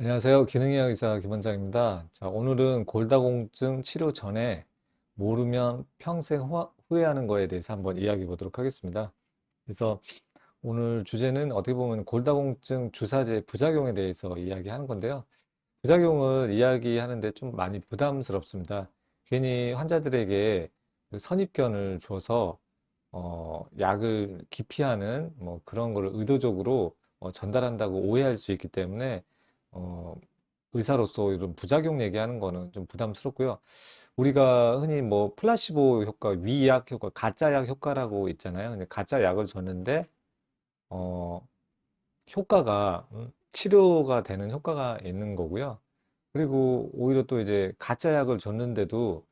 안녕하세요. 기능의학 의사 김원장입니다. 자, 오늘은 골다공증 치료 전에 모르면 평생 후- 후회하는 거에 대해서 한번 이야기해 보도록 하겠습니다. 그래서 오늘 주제는 어떻게 보면 골다공증 주사제 부작용에 대해서 이야기하는 건데요. 부작용을 이야기하는데 좀 많이 부담스럽습니다. 괜히 환자들에게 그 선입견을 줘서 어, 약을 기피하는 뭐 그런 거를 의도적으로 어, 전달한다고 오해할 수 있기 때문에 어, 의사로서 이런 부작용 얘기하는 거는 좀 부담스럽고요. 우리가 흔히 뭐 플라시보 효과, 위약 효과, 가짜 약 효과라고 있잖아요. 근데 가짜 약을 줬는데 어, 효과가 음, 치료가 되는 효과가 있는 거고요. 그리고 오히려 또 이제 가짜 약을 줬는데도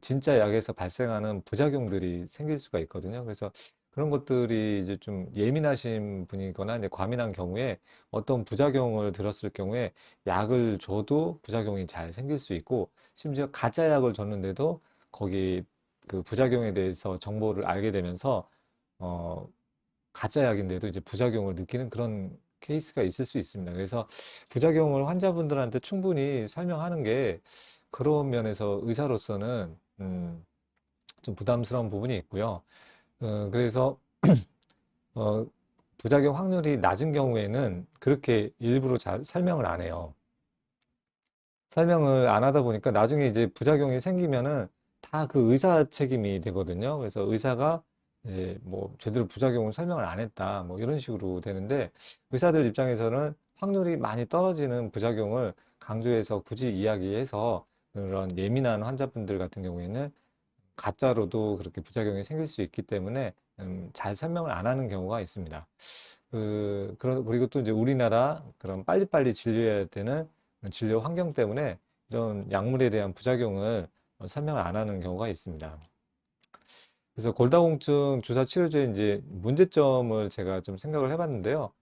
진짜 약에서 발생하는 부작용들이 생길 수가 있거든요. 그래서 그런 것들이 이제 좀 예민하신 분이거나 이제 과민한 경우에 어떤 부작용을 들었을 경우에 약을 줘도 부작용이 잘 생길 수 있고 심지어 가짜 약을 줬는데도 거기 그 부작용에 대해서 정보를 알게 되면서 어 가짜 약인데도 이제 부작용을 느끼는 그런 케이스가 있을 수 있습니다. 그래서 부작용을 환자분들한테 충분히 설명하는 게 그런 면에서 의사로서는 음, 좀 부담스러운 부분이 있고요. 어, 그래서 어, 부작용 확률이 낮은 경우에는 그렇게 일부러 잘 설명을 안 해요. 설명을 안 하다 보니까 나중에 이제 부작용이 생기면은 다 그 의사 책임이 되거든요. 그래서 의사가 예, 뭐 제대로 부작용을 설명을 안 했다. 뭐 이런 식으로 되는데 의사들 입장에서는 확률이 많이 떨어지는 부작용을 강조해서 굳이 이야기해서 그런 예민한 환자분들 같은 경우에는 가짜로도 그렇게 부작용이 생길 수 있기 때문에 음, 잘 설명을 안 하는 경우가 있습니다. 그, 그런, 그리고 또 이제 우리나라 그런 빨리빨리 진료해야 되는 진료 환경 때문에 이런 약물에 대한 부작용을 설명을 안 하는 경우가 있습니다. 그래서 골다공증 주사 치료제의 이제 문제점을 제가 좀 생각을 해봤는데요.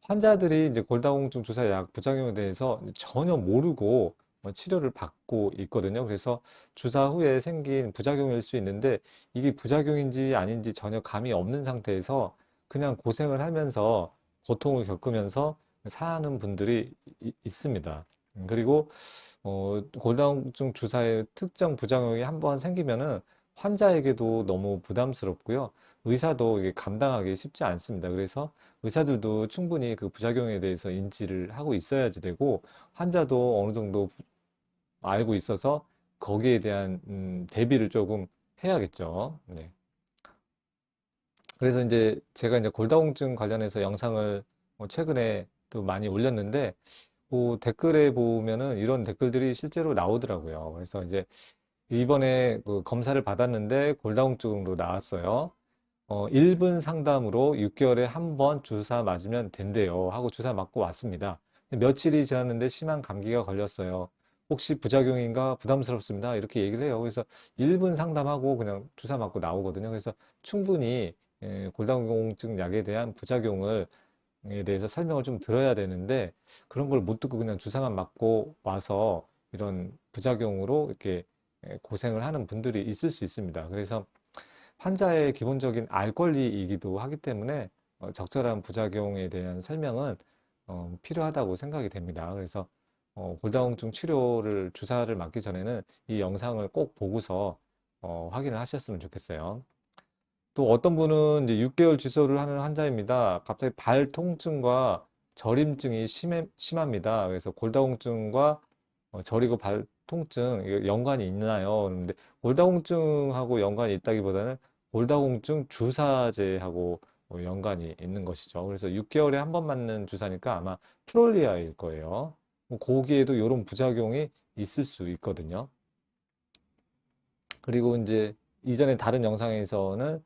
환자들이 이제 골다공증 주사 약 부작용에 대해서 전혀 모르고 뭐 치료를 받고 있거든요. 그래서 주사 후에 생긴 부작용일 수 있는데 이게 부작용인지 아닌지 전혀 감이 없는 상태에서 그냥 고생을 하면서 고통을 겪으면서 사는 분들이 이- 있습니다. 음, 그리고 어, 골다공증 주사의 특정 부작용이 한번 생기면은 환자에게도 너무 부담스럽고요. 의사도 이게 감당하기 쉽지 않습니다. 그래서 의사들도 충분히 그 부작용에 대해서 인지를 하고 있어야지 되고 환자도 어느 정도 알고 있어서 거기에 대한 음, 대비를 조금 해야겠죠. 네. 그래서 이제 제가 이제 골다공증 관련해서 영상을 뭐 최근에 또 많이 올렸는데 그 댓글에 보면은 이런 댓글들이 실제로 나오더라고요. 그래서 이제 이번에 그 검사를 받았는데 골다공증으로 나왔어요. 어, 1분 상담으로 6개월에 한 번 주사 맞으면 된대요. 하고 주사 맞고 왔습니다. 며칠이 지났는데 심한 감기가 걸렸어요. 혹시 부작용인가 부담스럽습니다. 이렇게 얘기를 해요. 그래서 1분 상담하고 그냥 주사 맞고 나오거든요. 그래서 충분히 예, 골다공증 약에 대한 부작용을 에 대해서 설명을 좀 들어야 되는데 그런 걸 못 듣고 그냥 주사만 맞고 와서 이런 부작용으로 이렇게 예, 고생을 하는 분들이 있을 수 있습니다. 그래서 환자의 기본적인 알 권리이기도 하기 때문에 어, 적절한 부작용에 대한 설명은 어, 필요하다고 생각이 됩니다. 그래서 어, 골다공증 치료를 주사를 맞기 전에는 이 영상을 꼭 보고서 어, 확인을 하셨으면 좋겠어요. 또 어떤 분은 이제 6개월 주사를 하는 환자입니다. 갑자기 발 통증과 저림증이 심해, 심합니다. 그래서 골다공증과 어, 저리고 발 통증 연관이 있나요? 그런데 골다공증하고 연관이 있다기보다는 골다공증 주사제하고 어, 연관이 있는 것이죠. 그래서 6개월에 한 번 맞는 주사니까 아마 프롤리아일 거예요. 뭐 거기에도 이런 부작용이 있을 수 있거든요. 그리고 이제 이전에 다른 영상에서는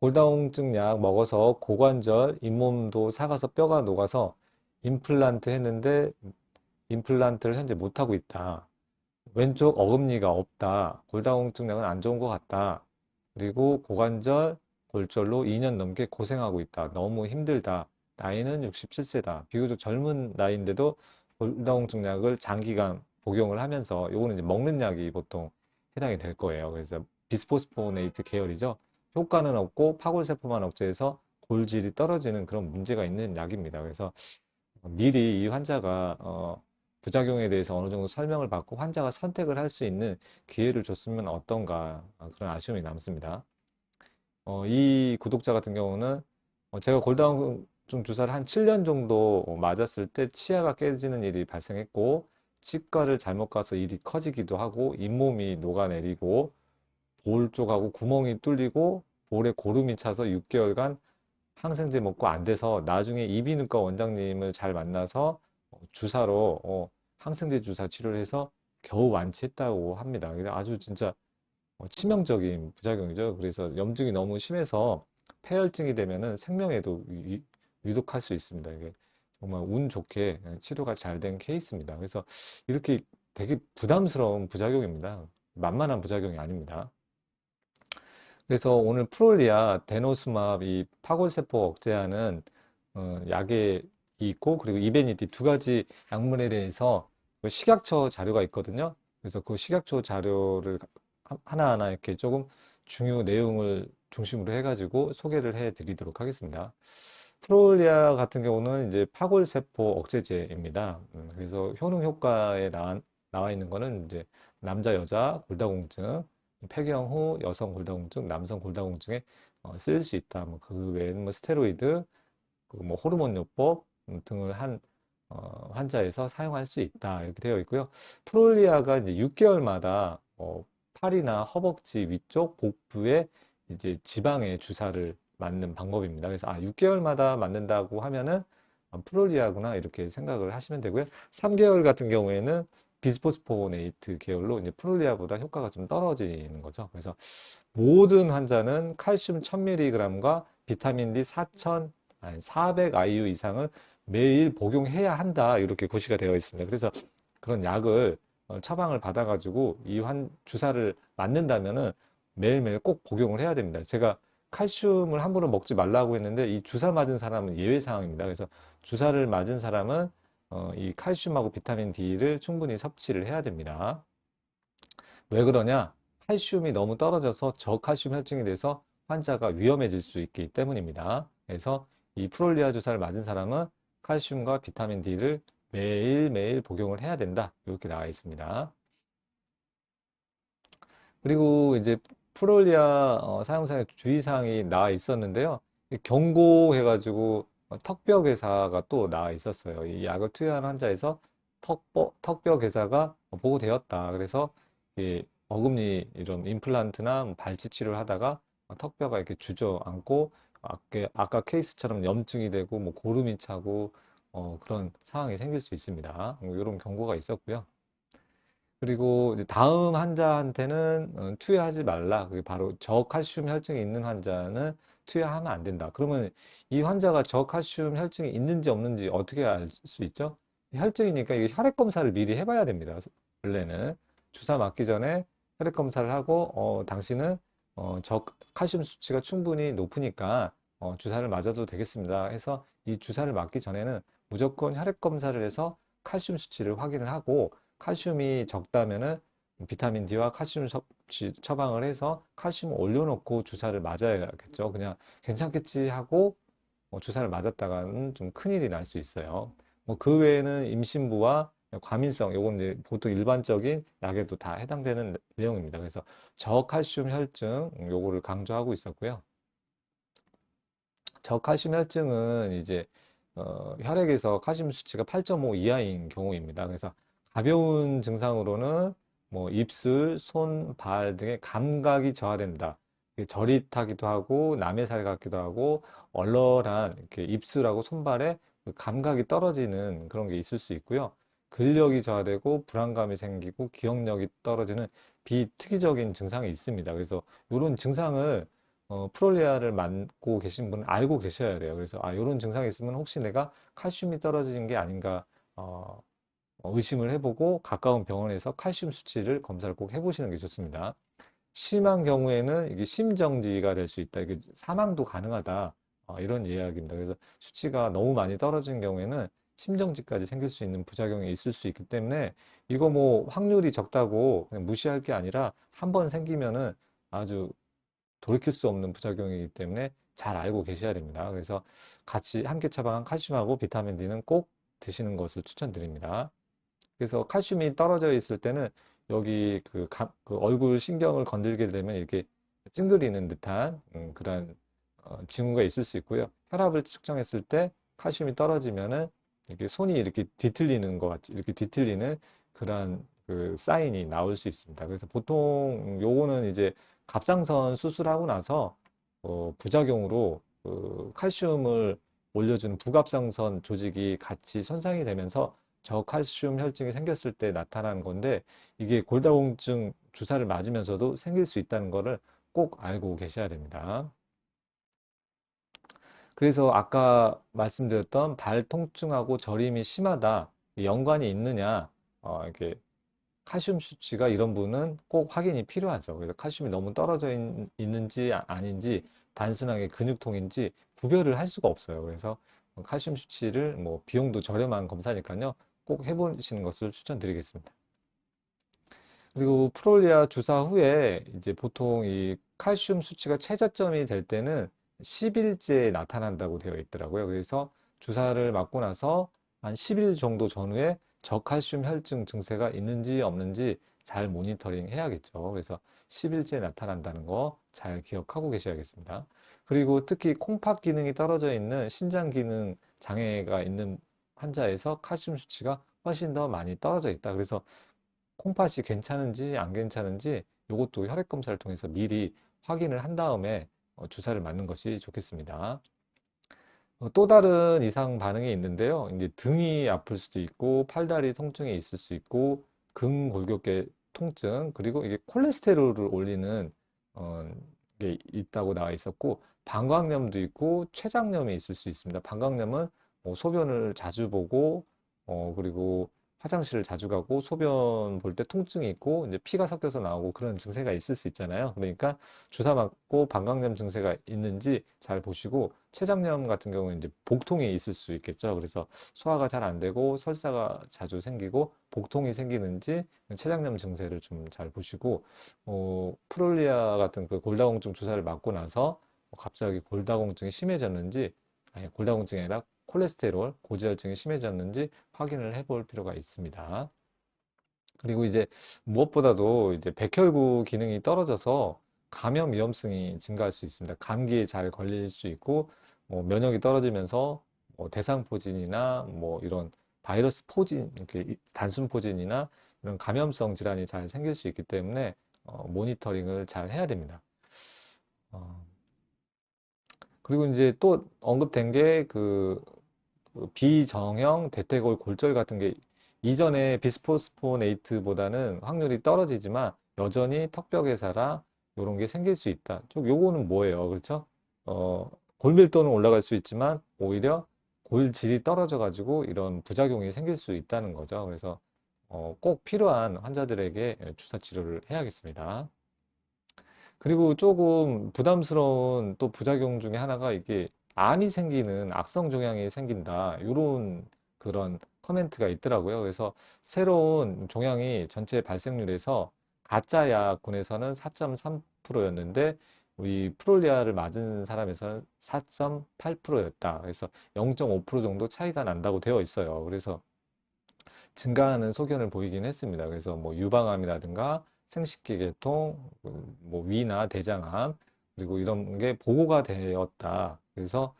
골다공증 약 먹어서 고관절, 잇몸도 사가서 뼈가 녹아서 임플란트 했는데 임플란트를 현재 못하고 있다. 왼쪽 어금니가 없다. 골다공증 약은 안 좋은 것 같다. 그리고 고관절, 골절로 2년 넘게 고생하고 있다. 너무 힘들다. 나이는 67세다. 비교적 젊은 나이인데도 골다공증 약을 장기간 복용을 하면서 요거는 이제 먹는 약이 보통 해당이 될 거예요. 그래서 비스포스포네이트 계열이죠. 효과는 없고 파골세포만 억제해서 골질이 떨어지는 그런 문제가 있는 약입니다. 그래서 미리 이 환자가 어, 부작용에 대해서 어느 정도 설명을 받고 환자가 선택을 할 수 있는 기회를 줬으면 어떤가 아, 그런 아쉬움이 남습니다. 어, 이 구독자 같은 경우는 어, 제가 골다공 증 주사를 한 7년 정도 맞았을 때 치아가 깨지는 일이 발생했고 치과를 잘못 가서 일이 커지기도 하고 잇몸이 녹아내리고 볼 쪽하고 구멍이 뚫리고 볼에 고름이 차서 6개월간 항생제 먹고 안 돼서 나중에 이비인후과 원장님을 잘 만나서 어, 주사로 어, 항생제 주사 치료를 해서 겨우 완치했다고 합니다. 아주 진짜 어, 치명적인 부작용이죠. 그래서 염증이 너무 심해서 폐혈증이 되면은 생명에도 위, 위독할 수 있습니다. 이게 정말 운 좋게 치료가 잘 된 케이스입니다. 그래서 이렇게 되게 부담스러운 부작용입니다. 만만한 부작용이 아닙니다. 그래서 오늘 프롤리아 데노스맙 이 파골세포 억제하는 어, 약이 있고 그리고 이베니티 두 가지 약물에 대해서 그 식약처 자료가 있거든요. 그래서 그 식약처 자료를 하나하나 이렇게 조금 중요 내용을 중심으로 해가지고 소개를 해 드리도록 하겠습니다. 프롤리아 같은 경우는 이제 파골세포 억제제입니다. 음, 그래서 효능 효과에 나와, 나와 있는 거는 이제 남자, 여자 골다공증, 폐경 후 여성 골다공증, 남성 골다공증에 어, 쓰일 수 있다. 뭐 그 외에는 뭐 스테로이드, 그 뭐 호르몬 요법 음, 등을 한 어, 환자에서 사용할 수 있다. 이렇게 되어 있고요. 프롤리아가 이제 6개월마다 어, 팔이나 허벅지 위쪽 복부에 이제 지방에 주사를 맞는 방법입니다. 그래서 아 6개월마다 맞는다고 하면은 아, 프롤리아구나 이렇게 생각을 하시면 되고요. 3개월 같은 경우에는 비스포스포네이트 계열로 이제 프롤리아보다 효과가 좀 떨어지는 거죠. 그래서 모든 환자는 칼슘 1000mg과 비타민 D 4000 아니 400 IU 이상을 매일 복용해야 한다 이렇게 고시가 되어 있습니다. 그래서 그런 약을 어, 처방을 받아가지고 이 환 주사를 맞는다면은 매일매일 꼭 복용을 해야 됩니다. 제가 칼슘을 함부로 먹지 말라고 했는데 이 주사 맞은 사람은 예외 사항입니다. 그래서 주사를 맞은 사람은 어, 이 칼슘하고 비타민 D를 충분히 섭취를 해야 됩니다. 왜 그러냐? 칼슘이 너무 떨어져서 저칼슘 혈증이 돼서 환자가 위험해질 수 있기 때문입니다. 그래서 이 프롤리아 주사를 맞은 사람은 칼슘과 비타민 D를 매일매일 복용을 해야 된다. 이렇게 나와 있습니다. 그리고 이제 프롤리아 어, 사용상의 주의사항이 나와 있었는데요. 경고해가지고 턱뼈 괴사가 또 나와 있었어요. 이 약을 투여한 환자에서 턱뼈, 턱뼈 괴사가 보고되었다. 그래서 어금니 이런 임플란트나 뭐 발치 치료를 하다가 턱뼈가 이렇게 주저앉고 아까, 아까 케이스처럼 염증이 되고 뭐 고름이 차고 어, 그런 상황이 생길 수 있습니다. 뭐 이런 경고가 있었고요. 그리고 다음 환자한테는 어, 투여하지 말라. 그게 바로 저칼슘 혈증이 있는 환자는 투여하면 안 된다. 그러면 이 환자가 저칼슘 혈증이 있는지 없는지 어떻게 알 수 있죠? 혈증이니까 이게 혈액 검사를 미리 해봐야 됩니다. 원래는 주사 맞기 전에 혈액 검사를 하고 어, 당신은 어, 저칼슘 수치가 충분히 높으니까 어, 주사를 맞아도 되겠습니다. 해서 이 주사를 맞기 전에는 무조건 혈액 검사를 해서 칼슘 수치를 확인을 하고 칼슘이 적다면은 비타민 D와 칼슘 섭취 처방을 해서 칼슘을 올려놓고 주사를 맞아야겠죠. 그냥 괜찮겠지 하고 뭐 주사를 맞았다가는 좀 큰일이 날 수 있어요. 뭐 그 외에는 임신부와 과민성, 요건 보통 일반적인 약에도 다 해당되는 내용입니다. 그래서 저칼슘 혈증, 요거를 강조하고 있었고요. 저칼슘 혈증은 이제 어, 혈액에서 칼슘 수치가 8.5 이하인 경우입니다. 그래서 가벼운 증상으로는 뭐 입술, 손, 발 등의 감각이 저하된다. 저릿하기도 하고 남의 살 같기도 하고 얼얼한 이렇게 입술하고 손발에 그 감각이 떨어지는 그런 게 있을 수 있고요. 근력이 저하되고 불안감이 생기고 기억력이 떨어지는 비특이적인 증상이 있습니다. 그래서 이런 증상을 어, 프롤리아를 맞고 계신 분은 알고 계셔야 돼요. 그래서 아 이런 증상이 있으면 혹시 내가 칼슘이 떨어지는 게 아닌가 어, 어, 의심을 해보고 가까운 병원에서 칼슘 수치를 검사를 꼭 해보시는 게 좋습니다. 심한 경우에는 이게 심정지가 될 수 있다. 이게 사망도 가능하다. 어, 이런 이야기입니다. 그래서 수치가 너무 많이 떨어진 경우에는 심정지까지 생길 수 있는 부작용이 있을 수 있기 때문에 이거 뭐 확률이 적다고 그냥 무시할 게 아니라 한 번 생기면은 아주 돌이킬 수 없는 부작용이기 때문에 잘 알고 계셔야 됩니다. 그래서 같이 함께 처방한 칼슘하고 비타민 D는 꼭 드시는 것을 추천드립니다. 그래서 칼슘이 떨어져 있을 때는 여기 그, 가- 그 얼굴 신경을 건들게 되면 이렇게 찡그리는 듯한 음, 그런 어, 징후가 있을 수 있고요. 혈압을 측정했을 때 칼슘이 떨어지면은 이렇게 손이 이렇게 뒤틀리는 것 같이 이렇게 뒤틀리는 그런 그 사인이 나올 수 있습니다. 그래서 보통 요거는 이제 갑상선 수술하고 나서 어, 부작용으로 그 칼슘을 올려주는 부갑상선 조직이 같이 손상이 되면서 저칼슘 혈증이 생겼을 때 나타나는 건데 이게 골다공증 주사를 맞으면서도 생길 수 있다는 거를 꼭 알고 계셔야 됩니다. 그래서 아까 말씀드렸던 발 통증하고 저림이 심하다, 연관이 있느냐, 어, 이렇게 칼슘 수치가 이런 분은 꼭 확인이 필요하죠. 그래서 칼슘이 너무 떨어져 있, 있는지 아- 아닌지 단순하게 근육통인지 구별을 할 수가 없어요. 그래서 칼슘 수치를 뭐 비용도 저렴한 검사니까요. 꼭 해보시는 것을 추천드리겠습니다. 그리고 프롤리아 주사 후에 이제 보통 이 칼슘 수치가 최저점이 될 때는 10일째에 나타난다고 되어 있더라고요. 그래서 주사를 맞고 나서 한 10일 정도 전후에 저칼슘 혈증 증세가 있는지 없는지 잘 모니터링 해야겠죠. 그래서 10일째 나타난다는 거 잘 기억하고 계셔야겠습니다. 그리고 특히 콩팥 기능이 떨어져 있는 신장 기능 장애가 있는 환자에서 칼슘 수치가 훨씬 더 많이 떨어져 있다. 그래서 콩팥이 괜찮은지 안 괜찮은지 이것도 혈액 검사를 통해서 미리 확인을 한 다음에 어, 주사를 맞는 것이 좋겠습니다. 어, 또 다른 이상 반응이 있는데요. 이제 등이 아플 수도 있고 팔다리 통증이 있을 수 있고 근골격계 통증 그리고 이게 콜레스테롤을 올리는 어, 게 있다고 나와 있었고 방광염도 있고 췌장염이 있을 수 있습니다. 방광염은 뭐 소변을 자주 보고 어, 그리고 화장실을 자주 가고 소변 볼 때 통증이 있고 이제 피가 섞여서 나오고 그런 증세가 있을 수 있잖아요. 그러니까 주사 맞고 방광염 증세가 있는지 잘 보시고 췌장염 같은 경우는 이제 복통이 있을 수 있겠죠. 그래서 소화가 잘 안 되고 설사가 자주 생기고 복통이 생기는지 췌장염 증세를 좀 잘 보시고 어, 프롤리아 같은 그 골다공증 주사를 맞고 나서 갑자기 골다공증이 심해졌는지 아니 골다공증이 아니라 콜레스테롤, 고지혈증이 심해졌는지 확인을 해볼 필요가 있습니다. 그리고 이제 무엇보다도 이제 백혈구 기능이 떨어져서 감염 위험성이 증가할 수 있습니다. 감기에 잘 걸릴 수 있고 뭐 면역이 떨어지면서 뭐 대상포진이나 뭐 이런 바이러스 포진, 이렇게 단순 포진이나 이런 감염성 질환이 잘 생길 수 있기 때문에 어, 모니터링을 잘 해야 됩니다. 어, 그리고 이제 또 언급된 게그 그 비정형 대퇴골 골절 같은 게 이전에 비스포스포네이트보다는 확률이 떨어지지만 여전히 턱벽에사라 이런 게 생길 수 있다. 좀 요거는 뭐예요? 그렇죠? 어, 골밀도는 올라갈 수 있지만 오히려 골질이 떨어져 가지고 이런 부작용이 생길 수 있다는 거죠. 그래서 어, 꼭 필요한 환자들에게 주사 치료를 해야겠습니다. 그리고 조금 부담스러운 또 부작용 중에 하나가 이게 암이 생기는 악성 종양이 생긴다. 이런 그런 커멘트가 있더라고요. 그래서 새로운 종양이 전체 발생률에서 가짜 약군에서는 4.3%였는데 우리 프롤리아를 맞은 사람에서는 4.8%였다. 그래서 0.5% 정도 차이가 난다고 되어 있어요. 그래서 증가하는 소견을 보이긴 했습니다. 그래서 뭐 유방암이라든가 생식기 계통, 그뭐 위나 대장암, 그리고 이런 게 보고가 되었다. 그래서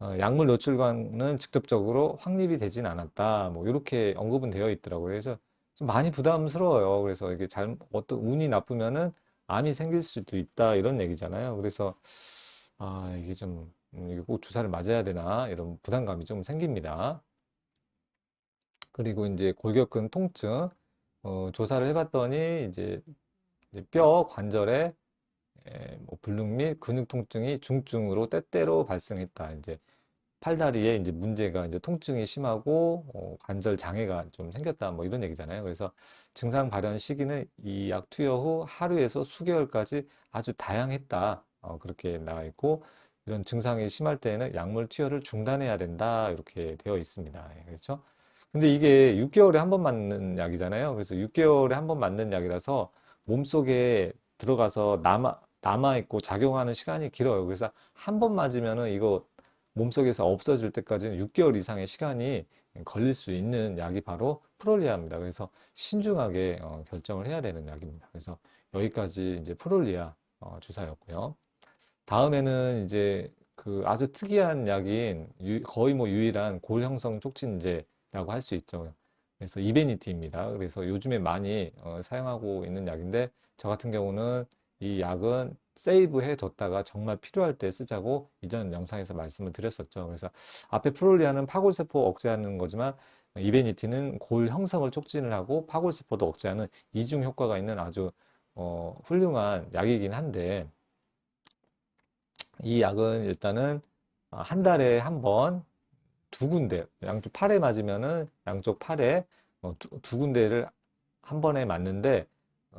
어, 약물 노출과는 직접적으로 확립이 되진 않았다. 뭐 이렇게 언급은 되어 있더라고요. 그래서 좀 많이 부담스러워요. 그래서 이게 잘 어떤 운이 나쁘면은 암이 생길 수도 있다 이런 얘기잖아요. 그래서 아 이게 좀 음, 이게 꼭 주사를 맞아야 되나 이런 부담감이 좀 생깁니다. 그리고 이제 골격근 통증 어, 조사를 해봤더니 이제, 뼈 관절에 예, 뭐 불능 및 근육 통증이 중증으로 때때로 발생했다. 이제 팔다리에 이제 문제가 이제 통증이 심하고 어, 관절 장애가 좀 생겼다. 뭐 이런 얘기잖아요. 그래서 증상 발현 시기는 이 약 투여 후 하루에서 수개월까지 아주 다양했다. 어, 그렇게 나와 있고 이런 증상이 심할 때에는 약물 투여를 중단해야 된다. 이렇게 되어 있습니다. 예, 그렇죠? 근데 이게 6개월에 한 번 맞는 약이잖아요. 그래서 6개월에 한 번 맞는 약이라서 몸속에 들어가서 남아 남아있고 작용하는 시간이 길어요. 그래서 한 번 맞으면은 이거 몸속에서 없어질 때까지는 6개월 이상의 시간이 걸릴 수 있는 약이 바로 프롤리아입니다. 그래서 신중하게 어, 결정을 해야 되는 약입니다. 그래서 여기까지 이제 프롤리아 어, 주사였고요. 다음에는 이제 그 아주 특이한 약인 유, 거의 뭐 유일한 골형성 촉진제라고 할 수 있죠. 그래서 이베니티입니다. 그래서 요즘에 많이 어, 사용하고 있는 약인데 저 같은 경우는 이 약은 세이브해 뒀다가 정말 필요할 때 쓰자고 이전 영상에서 말씀을 드렸었죠. 그래서 앞에 프롤리아는 파골세포 억제하는 거지만 이베니티는 골 형성을 촉진을 하고 파골세포도 억제하는 이중 효과가 있는 아주 어, 훌륭한 약이긴 한데 이 약은 일단은 한 달에 한 번 두 군데 양쪽 팔에 맞으면은 양쪽 팔에 어, 두, 두 군데를 한 번에 맞는데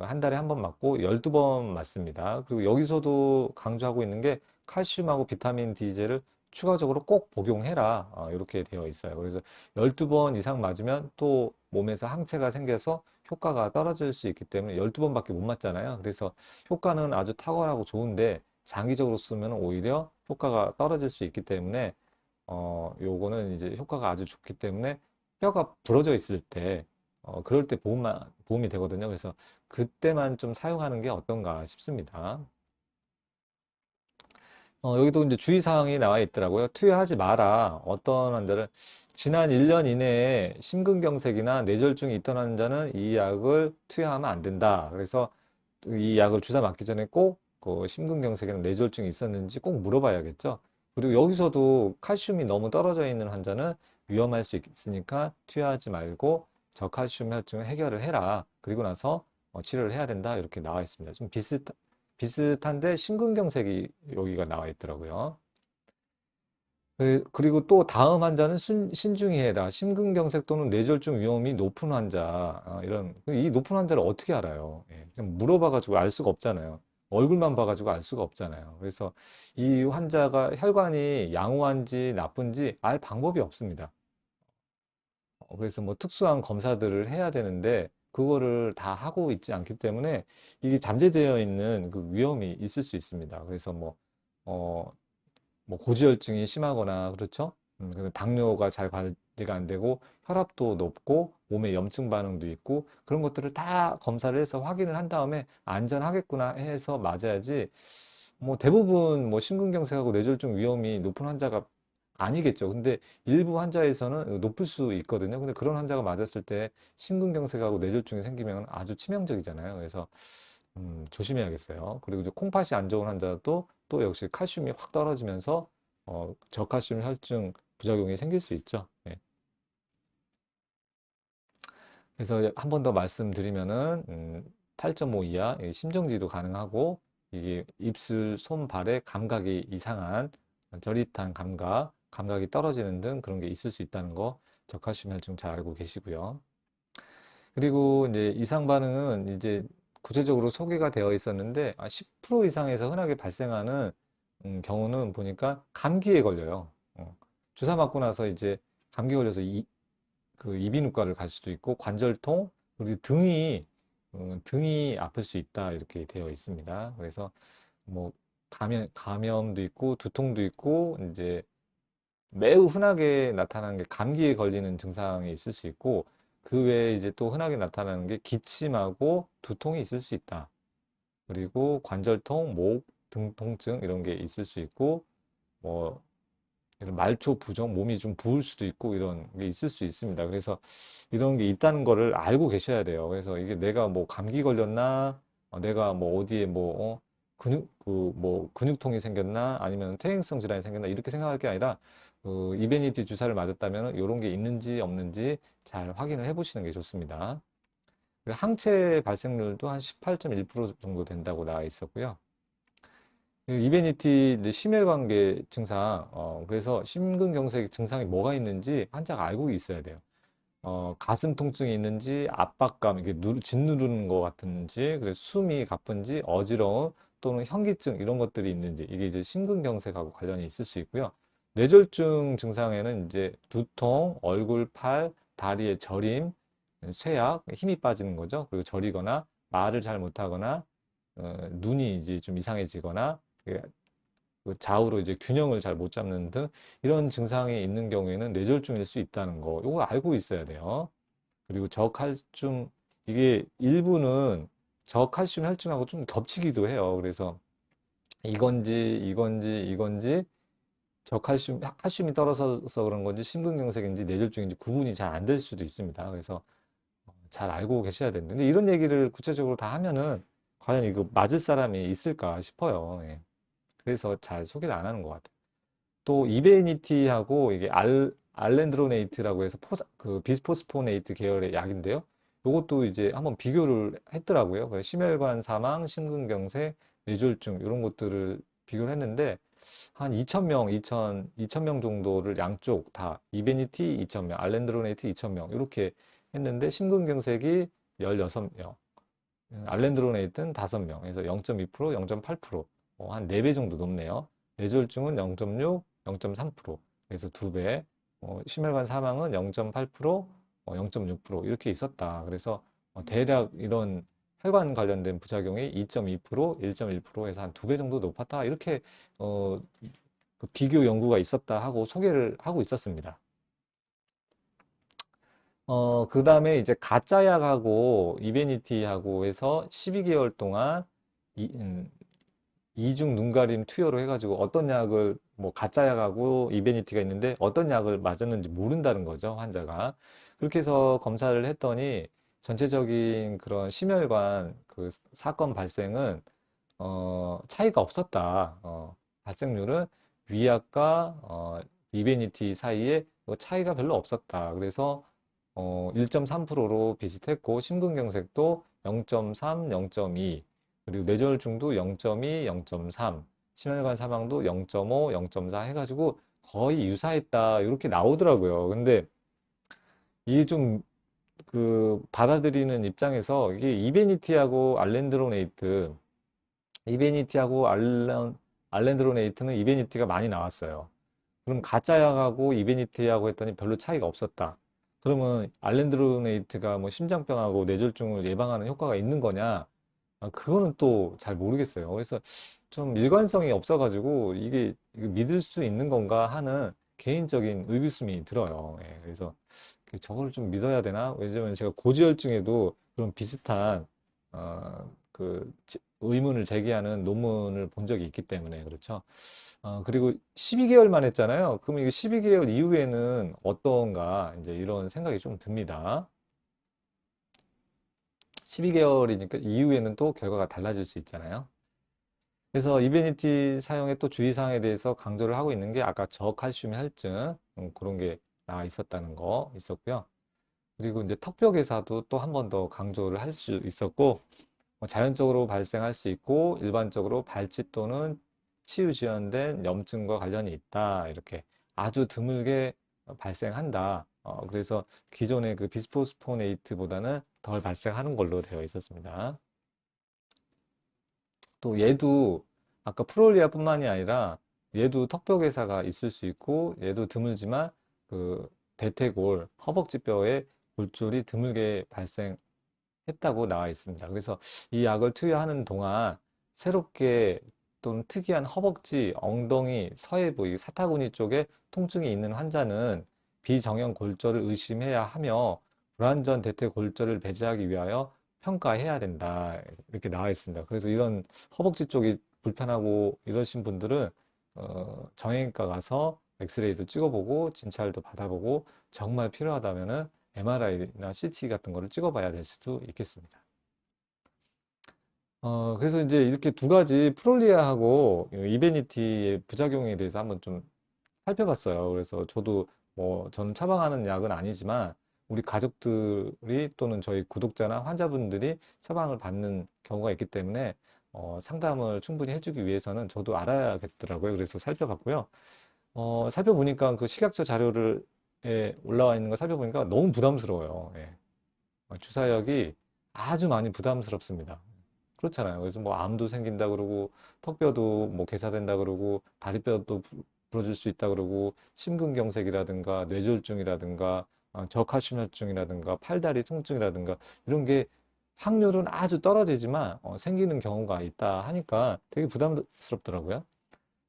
한 달에 한 번 맞고 12번 맞습니다. 그리고 여기서도 강조하고 있는 게 칼슘하고 비타민 D제를 추가적으로 꼭 복용해라. 어, 이렇게 되어 있어요. 그래서 12번 이상 맞으면 또 몸에서 항체가 생겨서 효과가 떨어질 수 있기 때문에 12번밖에 못 맞잖아요. 그래서 효과는 아주 탁월하고 좋은데 장기적으로 쓰면 오히려 효과가 떨어질 수 있기 때문에 어, 요거는 이제 효과가 아주 좋기 때문에 뼈가 부러져 있을 때 어, 그럴 때 보험만, 도움이 되거든요. 그래서 그때만 좀 사용하는 게 어떤가 싶습니다. 어, 여기도 이제 주의사항이 나와 있더라고요. 투여하지 마라. 어떤 환자를 지난 1년 이내에 심근경색이나 뇌졸중이 있던 환자는 이 약을 투여하면 안 된다. 그래서 이 약을 주사 맞기 전에 꼭 그 심근경색이나 뇌졸중이 있었는지 꼭 물어봐야겠죠. 그리고 여기서도 칼슘이 너무 떨어져 있는 환자는 위험할 수 있으니까 투여하지 말고 저칼슘 혈증을 해결을 해라. 그리고 나서 어, 치료를 해야 된다. 이렇게 나와 있습니다. 좀 비슷, 비슷한데 심근경색이 여기가 나와 있더라고요. 그리고 또 다음 환자는 신중히 해라. 심근경색 또는 뇌졸중 위험이 높은 환자. 어, 이런, 이 높은 환자를 어떻게 알아요? 예, 그냥 물어봐가지고 알 수가 없잖아요. 얼굴만 봐가지고 알 수가 없잖아요. 그래서 이 환자가 혈관이 양호한지 나쁜지 알 방법이 없습니다. 어, 그래서 뭐 특수한 검사들을 해야 되는데 그거를 다 하고 있지 않기 때문에 이게 잠재되어 있는 그 위험이 있을 수 있습니다. 그래서 뭐, 어, 뭐 고지혈증이 심하거나 그렇죠? 음, 당뇨가 잘 관리가 안 되고 혈압도 높고 몸에 염증 반응도 있고 그런 것들을 다 검사를 해서 확인을 한 다음에 안전하겠구나 해서 맞아야지 뭐 대부분 뭐 심근경색하고 뇌졸중 위험이 높은 환자가 아니겠죠. 근데 일부 환자에서는 높을 수 있거든요. 근데 그런 환자가 맞았을 때 심근경색하고 뇌졸중이 생기면 아주 치명적이잖아요. 그래서 음, 조심해야겠어요. 그리고 이제 콩팥이 안 좋은 환자도 또 역시 칼슘이 확 떨어지면서 어, 저칼슘 혈증 부작용이 생길 수 있죠. 네. 그래서 한 번 더 말씀드리면은 음, 8.5 이하 심정지도 가능하고 이게 입술, 손, 발의 감각이 이상한 저릿한 감각 감각이 떨어지는 등 그런 게 있을 수 있다는 거 적하시면 혈증 잘 알고 계시고요. 그리고 이제 이상 반응은 이제 구체적으로 소개가 되어 있었는데 10% 아, 이상에서 흔하게 발생하는 음, 경우는 보니까 감기에 걸려요. 어. 주사 맞고 나서 이제 감기 걸려서 이, 그 이비인후과를 갈 수도 있고 관절통 그리고 등이 어, 등이 아플 수 있다 이렇게 되어 있습니다. 그래서 뭐 감염 감염도 있고 두통도 있고 이제 매우 흔하게 나타나는 게 감기에 걸리는 증상이 있을 수 있고 그 외에 이제 또 흔하게 나타나는 게 기침하고 두통이 있을 수 있다. 그리고 관절통, 목, 등 통증 이런 게 있을 수 있고 뭐 말초 부종, 몸이 좀 부을 수도 있고 이런 게 있을 수 있습니다. 그래서 이런 게 있다는 거를 알고 계셔야 돼요. 그래서 이게 내가 뭐 감기 걸렸나, 어, 내가 뭐 어디에 뭐 어, 근육 그 뭐 근육통이 생겼나, 아니면 퇴행성 질환이 생겼나 이렇게 생각할 게 아니라 그 이베니티 주사를 맞았다면 이런 게 있는지 없는지 잘 확인을 해 보시는 게 좋습니다. 항체 발생률도 한 18.1% 정도 된다고 나와 있었고요. 이베니티 심혈관계 증상, 어, 그래서 심근경색 증상이 뭐가 있는지 환자가 알고 있어야 돼요. 어, 가슴 통증이 있는지, 압박감, 이게 누, 짓누르는 것 같은지, 그래서 숨이 가쁜지, 어지러움 또는 현기증 이런 것들이 있는지 이게 이제 심근경색하고 관련이 있을 수 있고요. 뇌졸중 증상에는 이제 두통, 얼굴, 팔, 다리의 저림, 쇠약, 힘이 빠지는 거죠. 그리고 저리거나 말을 잘 못하거나 어, 눈이 이제 좀 이상해지거나 그그 좌우로 이제 균형을 잘 못 잡는 등 이런 증상이 있는 경우에는 뇌졸중일 수 있다는 거. 이거 알고 있어야 돼요. 그리고 저칼슘 이게 일부는 저칼슘 혈증하고 좀 겹치기도 해요. 그래서 이건지 이건지 이건지 저칼슘 칼슘이 떨어져서 그런 건지 심근경색인지 뇌졸중인지 구분이 잘 안 될 수도 있습니다. 그래서 잘 알고 계셔야 되는데 이런 얘기를 구체적으로 다 하면은 과연 이거 맞을 사람이 있을까 싶어요. 예. 그래서 잘 소개를 안 하는 것 같아요. 또 이베니티하고 이게 알 알렌드로네이트라고 해서 포사, 그 비스포스포네이트 계열의 약인데요. 이것도 이제 한번 비교를 했더라고요. 심혈관 사망, 심근경색, 뇌졸중 이런 것들을 비교를 했는데 한 2,000명, 2,000, 2,000명 정도를 양쪽 다 이베니티 2,000명, 알렌드로네이트 2,000명 이렇게 했는데 심근경색이 16명, 알렌드로네이트는 5명, 그래서 0.2%, 0.8%, 어, 한 4배 정도 높네요. 뇌졸중은 0.6, 0.3%, 그래서 2배, 어, 심혈관 사망은 0.8%, 어, 0.6% 이렇게 있었다. 그래서 어, 대략 이런 혈관 관련된 부작용이 2.2%, 1.1%에서 한 두 배 정도 높았다. 이렇게 어, 그 비교 연구가 있었다 하고 소개를 하고 있었습니다. 어, 그 다음에 이제 가짜약하고 이베니티하고 해서 12개월 동안 이, 음, 이중 눈가림 투여로 해가지고 어떤 약을 뭐 가짜약하고 이베니티가 있는데 어떤 약을 맞았는지 모른다는 거죠, 환자가. 그렇게 해서 검사를 했더니 전체적인 그런 심혈관 그 사건 발생은 어, 차이가 없었다. 어, 발생률은 위약과 어, 이베니티 사이에 뭐 차이가 별로 없었다. 그래서 어, 1.3%로 비슷했고 심근경색도 0.3, 0.2 그리고 뇌졸중도 0.2, 0.3 심혈관 사망도 0.5, 0.4 해가지고 거의 유사했다 이렇게 나오더라고요. 근데 이게 좀 그 받아들이는 입장에서 이게 이베니티하고 알렌드로네이트 이베니티하고 알렌, 알렌드로네이트는 이베니티가 많이 나왔어요. 그럼 가짜약하고 이베니티하고 했더니 별로 차이가 없었다. 그러면 알렌드로네이트가 뭐 심장병하고 뇌졸중을 예방하는 효과가 있는 거냐? 아, 그거는 또 잘 모르겠어요. 그래서 좀 일관성이 없어가지고 이게 믿을 수 있는 건가 하는 개인적인 의구심이 들어요. 예, 그래서 저걸 좀 믿어야 되나? 왜냐면 제가 고지혈증에도 그런 비슷한 어, 그 의문을 제기하는 논문을 본 적이 있기 때문에 그렇죠. 어, 그리고 12개월만 했잖아요. 그러면 이게 12개월 이후에는 어떤가 이제 이런 생각이 좀 듭니다. 12개월이니까 이후에는 또 결과가 달라질 수 있잖아요. 그래서 이베니티 사용의 또 주의사항에 대해서 강조를 하고 있는 게 아까 저칼슘 혈증 음, 그런 게 나와 있었다는 거 있었고요. 그리고 이제 턱뼈괴사도 또 한 번 더 강조를 할 수 있었고 뭐 자연적으로 발생할 수 있고 일반적으로 발치 또는 치유 지연된 염증과 관련이 있다. 이렇게 아주 드물게 발생한다. 어, 그래서 기존의 그 비스포스포네이트보다는 덜 발생하는 걸로 되어 있었습니다. 또 얘도 아까 프롤리아뿐만이 아니라 얘도 턱벽외사가 있을 수 있고 얘도 드물지만 그 대퇴골 허벅지뼈에 골절이 드물게 발생했다고 나와 있습니다. 그래서 이 약을 투여하는 동안 새롭게 또는 특이한 허벅지, 엉덩이, 서해부, 이 사타구니 쪽에 통증이 있는 환자는 비정형 골절을 의심해야 하며 불완전 대퇴 골절을 배제하기 위하여 평가해야 된다. 이렇게 나와 있습니다. 그래서 이런 허벅지 쪽이 불편하고 이러신 분들은 어, 정형외과 가서 엑스레이도 찍어보고 진찰도 받아보고 정말 필요하다면은 MRI나 CT 같은 거를 찍어봐야 될 수도 있겠습니다. 어, 그래서 이제 이렇게 두 가지 프롤리아하고 이베니티의 부작용에 대해서 한번 좀 살펴봤어요. 그래서 저도 뭐 저는 처방하는 약은 아니지만 우리 가족들이 또는 저희 구독자나 환자분들이 처방을 받는 경우가 있기 때문에 어, 상담을 충분히 해주기 위해서는 저도 알아야겠더라고요. 그래서 살펴봤고요. 어, 살펴보니까 그 식약처 자료를 에 올라와 있는 거 살펴보니까 너무 부담스러워요. 예. 어, 주사약이 아주 많이 부담스럽습니다. 그렇잖아요. 그래서 뭐 암도 생긴다 그러고 턱뼈도 뭐 괴사된다 그러고 다리뼈도 부러질 수 있다 그러고 심근경색이라든가 뇌졸중이라든가 어, 저칼슘혈증이라든가 팔다리 통증이라든가 이런 게 확률은 아주 떨어지지만 어, 생기는 경우가 있다 하니까 되게 부담스럽더라고요.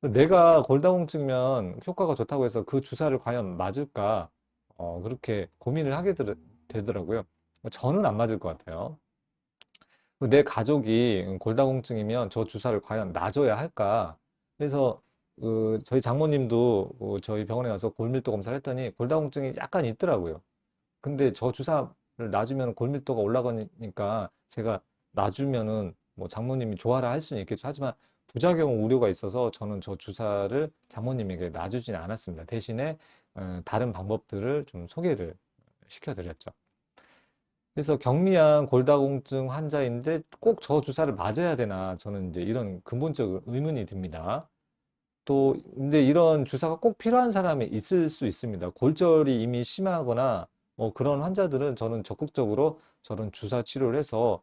내가 골다공증면 효과가 좋다고 해서 그 주사를 과연 맞을까? 어, 그렇게 고민을 하게 되, 되더라고요. 저는 안 맞을 것 같아요. 내 가족이 골다공증이면 저 주사를 과연 놔줘야 할까? 그래서 그 저희 장모님도 어, 저희 병원에 가서 골밀도 검사를 했더니 골다공증이 약간 있더라고요. 근데 저 주사를 놔주면 골밀도가 올라가니까 제가 놔주면은 뭐 장모님이 좋아라 할 수는 있겠죠. 하지만 부작용 우려가 있어서 저는 저 주사를 장모님에게 놔주지는 않았습니다. 대신에 어, 다른 방법들을 좀 소개를 시켜드렸죠. 그래서 경미한 골다공증 환자인데 꼭 저 주사를 맞아야 되나 저는 이제 이런 근본적 의문이 듭니다. 또 근데 이런 주사가 꼭 필요한 사람이 있을 수 있습니다. 골절이 이미 심하거나 뭐 그런 환자들은 저는 적극적으로 저런 주사 치료를 해서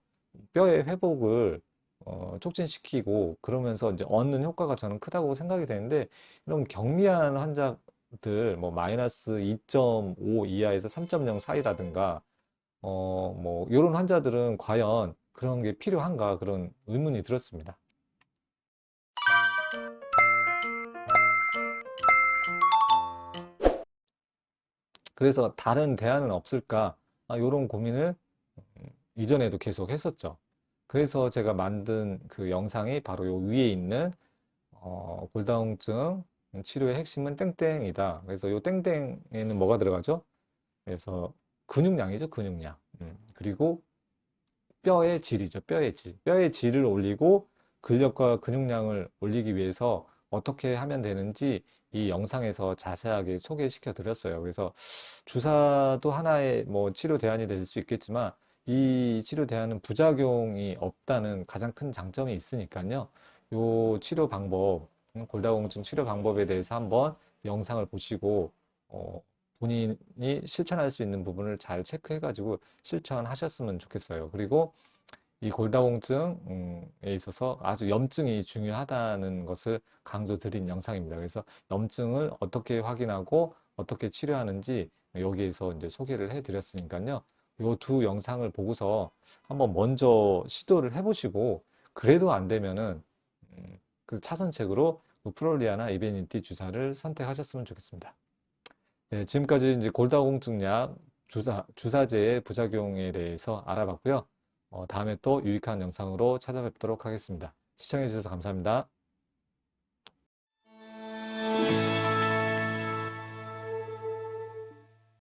뼈의 회복을 어, 촉진시키고 그러면서 이제 얻는 효과가 저는 크다고 생각이 되는데 이런 경미한 환자들 뭐 마이너스 2.5 이하에서 3.0 사이라든가 어, 뭐 이런 환자들은 과연 그런 게 필요한가 그런 의문이 들었습니다. 그래서 다른 대안은 없을까? 아, 이런 고민을 음, 이전에도 계속 했었죠. 그래서 제가 만든 그 영상이 바로 요 위에 있는 어, 골다공증 치료의 핵심은 땡땡이다. 그래서 요 땡땡에는 뭐가 들어가죠? 그래서 근육량이죠, 근육량. 음, 그리고 뼈의 질이죠, 뼈의 질. 뼈의 질을 올리고 근력과 근육량을 올리기 위해서 어떻게 하면 되는지 이 영상에서 자세하게 소개시켜 드렸어요. 그래서 주사도 하나의 뭐 치료 대안이 될 수 있겠지만 이 치료 대안은 부작용이 없다는 가장 큰 장점이 있으니까요. 요 치료 방법, 음, 골다공증 치료 방법에 대해서 한번 영상을 보시고 어, 본인이 실천할 수 있는 부분을 잘 체크해가지고 실천하셨으면 좋겠어요. 그리고 이 골다공증에 있어서 아주 염증이 중요하다는 것을 강조드린 영상입니다. 그래서 염증을 어떻게 확인하고 어떻게 치료하는지 여기에서 이제 소개를 해드렸으니까요. 이 두 영상을 보고서 한번 먼저 시도를 해보시고 그래도 안 되면은 음, 그 차선책으로 프롤리아나 이베니티 주사를 선택하셨으면 좋겠습니다. 네, 지금까지 이제 골다공증약 주사, 주사제의 부작용에 대해서 알아봤고요. 어, 다음에 또 유익한 영상으로 찾아뵙도록 하겠습니다. 시청해 주셔서 감사합니다.